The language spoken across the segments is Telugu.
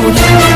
Saúde.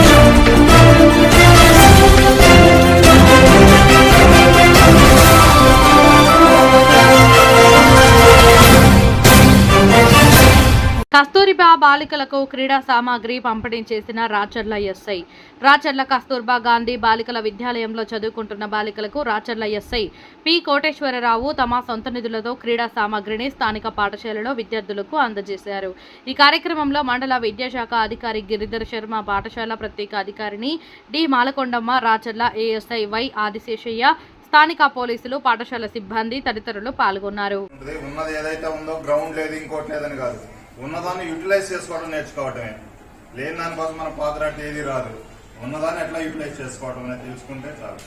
కస్తూరిబా బాలికలకు క్రీడా సామాగ్రి పంపిణీ చేసిన రాచర్ల ఎస్ఐ. రాచర్ల కస్తూర్బా గాంధీ బాలికల విద్యాలయంలో చదువుకుంటున్న బాలికలకు రాచర్ల ఎస్ఐ పి. కోటేశ్వరరావు తమ సొంత నిధులతో క్రీడా సామాగ్రిని స్థానిక పాఠశాలలో విద్యార్థులకు అందజేశారు. ఈ కార్యక్రమంలో మండల విద్యాశాఖ అధికారి గిరిధర్ శర్మ పాఠశాల ప్రత్యేక అధికారిని D. Malakondamma Racherla ASI Y Adiseshaiah స్థానిక పోలీసులు పాఠశాల సిబ్బంది తదితరులు పాల్గొన్నారు. ఉన్నది ఏదైతే ఉందో గ్రౌండ్ లేదు ఇంకోటి లేదని కాదు. ఉన్నదాన్ని యూటిలైజ్ చేసుకోవడం నేర్చుకోవటమే. లేని దానికోసం మన పాదరాట ఏది రాదు. ఉన్నదాన్ని ఎట్లా యూటిలైజ్ చేసుకోవడం అనేది తెలుసుకుంటే చాలు.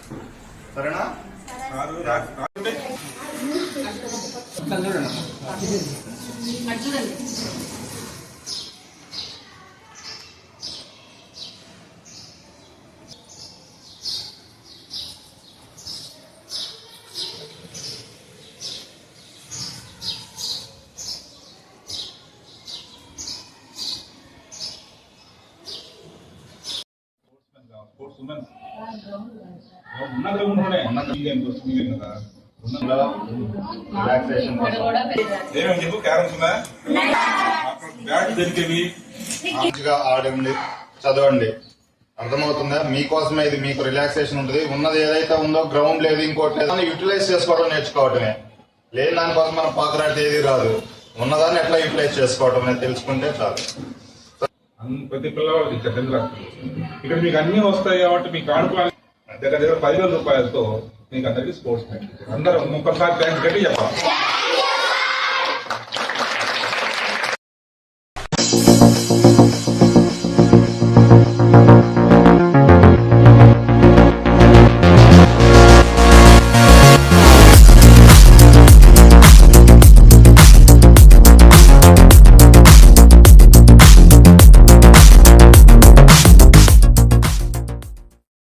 సరేనా? స్పోర్ట్స్ ఉన్న కదా? రిలాక్సేషన్ కోసం. ఏమేమి చెప్పు? క్యారమ్స్ ఉన్నాయా? బ్యాట్ దొరికేవి మంచిగా ఆడండి చదవండి. అర్థమవుతుందా? మీకోసమే ఇది మీకు రిలాక్సేషన్ ఉంటుంది. ఉన్నది ఏదైతే ఉందో గ్రౌండ్ లేదు ఇంకోటి లేదు యూటిలైజ్ చేసుకోవడం నేర్చుకోవటమే. లేని దానికోసం మన పాత్రాటి ఏది రాదు. ఉన్నదాన్ని ఎట్లా యూటిలైజ్ చేసుకోవడం అనేది తెలుసుకుంటే చాలు. ప్రతి పిల్లవాళ్ళకి ఇక్కడ తెలుగు ఇక్కడ మీకు అన్ని వస్తాయి కాబట్టి మీకు ఆడుకోవాలి. దగ్గర దగ్గర పదివేల రూపాయలతో మీకు అందరికీ స్పోర్ట్స్ అందరూ ఒక్కసారి థ్యాంక్స్ కట్టి చెప్పాలి.